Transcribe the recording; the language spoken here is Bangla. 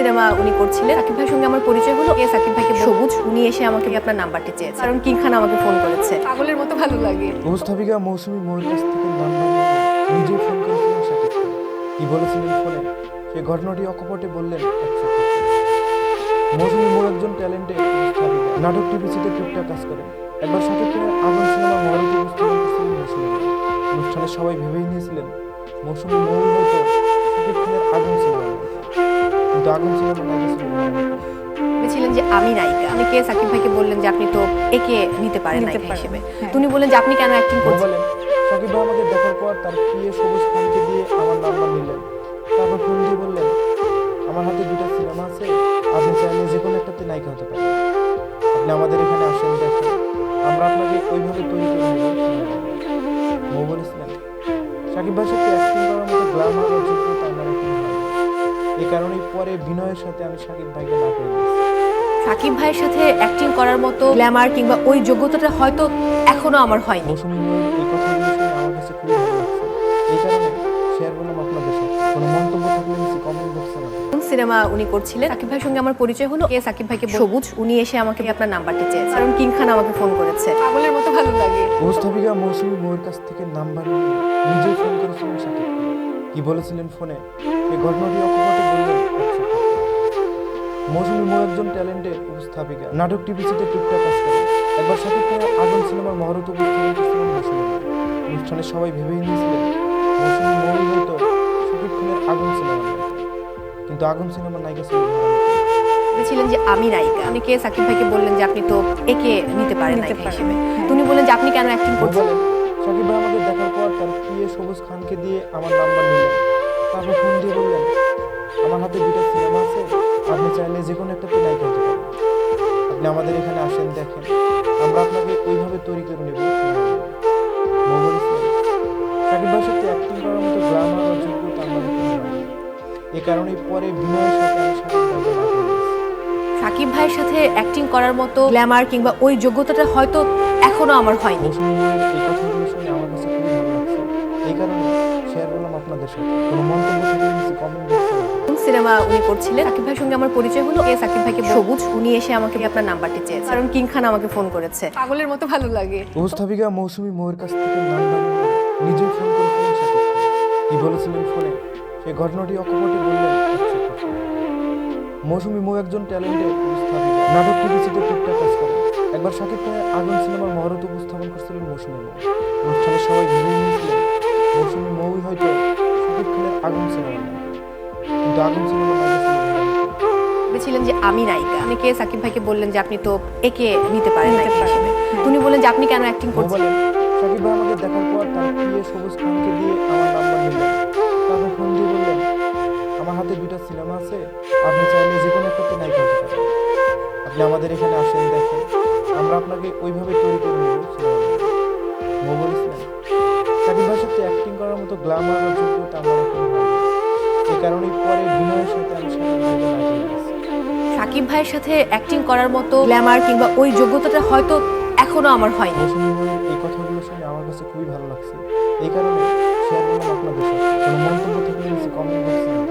সিনেমা উনি করছিলেন। সাকিব ভাইয়ের সঙ্গে আমার পরিচয় হলো। এ সাকিব ভাইকে সবুজ। উনি এসে আমাকে আপনার নাম্বারটি চেয়েছে কারণ কিং খান আমাকে ফোন করেছে। পাগলের মতো ভালো লাগে। উপস্থাপিকা মৌসুমী মোয়ের কাছ থেকে নাম্বার নিয়ে নিজেই ফোন করেছিলেন খান কি বলেছিলেন ফোনে? সেই ঘটনাটি অকপটে বললেন মৌসুমী মোর একজন ট্যালেন্টেড উপস্থাপিকা। নাটক টিভিসিতে টুকটাক কাজ করেন। একবার শাকিব খানের আগুন সিনেমা মহারত উপস্থাপন করেছিলেন মৌসুমী। অনুষ্ঠানে সবাই ভেবেই নিয়েছিলেন মৌসুমী মৌ হয়তো নায়িকা ছিলেন বলেছিলেন যে আমি নায়িকা। আপনি কে? সাকিব ভাইকে বললেন যে আপনি তো একে নিতে পারেন নায়িকা হিসেবে। হ্যাঁ। তুমি বললেন যে আপনি কেন অ্যাক্টিং করছেন? বলেন সাকিব ভাই আমাকে দেখার পর তার প্রিয় সবুজ খানকে দিয়ে আমার নাম্বার নিলেন। তারপর ফোন দিয়ে বললেন আমার হাতে দুটো সিনেমা আছে আপনি চাইলে যে কোনো একটাতে নায়িকা হতে পারেন। আপনি আমাদের এখানে আসেন দেখেন। আমরা আপনাকে ওইভাবে তৈরি করে নেব মৌ বলেছিলেন সাকিব ভাইয়ের সাথে অ্যাক্টিং করার মতো গ্লামার বা যোগ্যতা আমার এই কারণেই পরে বিনয়ের সাথে আমি সাকিব ভাইকে না করে সাকিব ভাইয়ের সাথে অ্যাক্টিং করার মতো গ্ল্যামার কিংবা ওই যোগ্যতাটা হয়তো এখনও আমার হয়নি। মৌসুমী ময়ূর এই কথাগুলো শুনে আমার কাছে খুবই ভালো লাগছে। এই কারণে শেয়ার করলাম আপনাদের সাথে। কোনো মন্তব্য থাকলে নিচে কমেন্ট বক্সে কোন সিনেমা উনি করছিলেন? সাকিব ভাইয়ের সঙ্গে আমার পরিচয় হলো এ সাকিব ভাইকে সবুজ। উনি এসে আমাকে আপনার নাম্বারটি চেয়েছে কারণ কিং খান আমাকে ফোন করেছে। পাগলের মতো ভালো লাগে। উপস্থাপিকা মৌসুমী ময়ূর কাছ থেকে নাম্বার নিয়ে নিজেই ফোন করেছিলেন খান কি বলেছিলেন ফোনে? এই ঘটনাটি অকপটে বললেন মৌসুমী মৌ একজন ট্যালেন্টেড উপস্থাপিকা। নাটক টিভিসিতে টুকটাক কাজ করেন একবার শাকিব খানের আগুন সিনেমার মহরত উপস্থাপন করেছিলেন মৌসুমী মৌ। অনুষ্ঠানে সবাই ভেবেই নিয়েছিলেন মৌসুমী হয়তো খানের আগুন সিনেমার নায়িকা। কিন্তু আগুন সিনেমার নায়িকা ছিলেন ভারতী যে আমি নায়িকা। আপনি কে? সাকিব ভাইকে বললেন যে আপনি তো একে নিতে পারেন নিতে নায়িকা পারেন, হিসেবে। হ্যাঁ। তুমি বললেন যে আপনি কেন অ্যাক্টিং করছেন? বলেন সাকিব ভাই পর তার প্রিয় সবুজ খানকে দিয়ে আমার নাম্বার নিলেন। তারপর ফোন দিয়ে বললেন আমার হাতে দুটো সিনেমা আছে আপনি চাইলে যে কোনো একটাতে নায়িকা হতে পারেন। আপনি আমাদের এখানে আসেন দেখেন। আমরা আপনাকে ওইভাবে তৈরি করে নেব মৌ বলেছিলেন সাকিব ভাইয়ের সাথে অ্যাক্টিং করার মতো গ্রামার বা যোগ্যতা আমার হয়নি এ কারণেই পরে বিনয়ের সাথে সাকিব ভাইয়ের সাথে অ্যাক্টিং করার মতো গ্ল্যামার কিংবা ওই যোগ্যতাটা হয়তো এখনও আমার হয়নি। এই কথাগুলো শুনে আমার কাছে খুবই ভালো লাগছে এই কারণে শেয়ার করলাম আপনাদের সাথে। কোনো মন্তব্য থাকলে কমেন্ট সিনেমা উনি করছিলেন? সাকিব ভাইয়ের সঙ্গে আমার পরিচয় হলো। এ সাকিব ভাইকে সবুজ উনি এসে আমাকে আপনার নাম্বারটি চেয়েছে। কারণ কিং খান আমাকে ফোন করেছে। পাগলের মতো ভালো লাগে। উপস্থাপিকা মৌসুমী মৌয়ের কাছ থেকে নাম্বার নিজেই ফোন করেছিলেন কি বলেছিলেন ফোনে সেই ঘটনাটি অকপটে বললেন মৌসুমী মৌ একজন ট্যালেন্টেড উপস্থাপিকা। নাটক টিভিসিতে টুকটাক কাজ করেন একবার শাকিব খানের আগুন সিনেমার মহরত উপস্থাপন করেছিলেন মৌসুমী মৌ। অনুষ্ঠানে সবাই ভেবে নিয়েছিলেন। আমি নায়িকা। আপনি কে সাকিব ভাইকে বললেন যে আপনি তো একে নিতে পারেন নিতে হিসেবে হ্যাঁ। বললেন যে আপনি কেন অ্যাক্টিং করছেন বলেন সাকিব ভাই আমাকে দেখার পর তার প্রিয় সবুজ খানকে দিয়ে আমার নাম্বার নিলেন। তারপর ফোন দিয়ে বললেন আমার হাতে দুটো সিনেমা আছে আপনি চাইলে যে কোনো একটাতে নায়িকা হতে পারেন। আপনি আমাদের এখানে আসেন দেখেন। আমরা আপনাকে ওইভাবে তৈরি করে নেব সিনেমা মৌ বলেছিলেন সাকিব ভাইয়ের সাথে অ্যাক্টিং করার মতো গ্লামার বা যোগ্যতা আমার এখন হয়নি। এই কারণেই পরে বিনয়ের সাথে আমি সাকিব ভাইয়ের সাথে অ্যাক্টিং করার মতো গ্ল্যামার কিংবা ওই যোগ্যতাটা হয়তো এখনও আমার হয়নি। এই কথাগুলো শুনে আমার কাছে খুবই ভালো লাগছে। এই কারণে শেয়ার করলাম আপনাদের সাথে। কোনো মন্তব্য থাকলে কমেন্ট বক্সে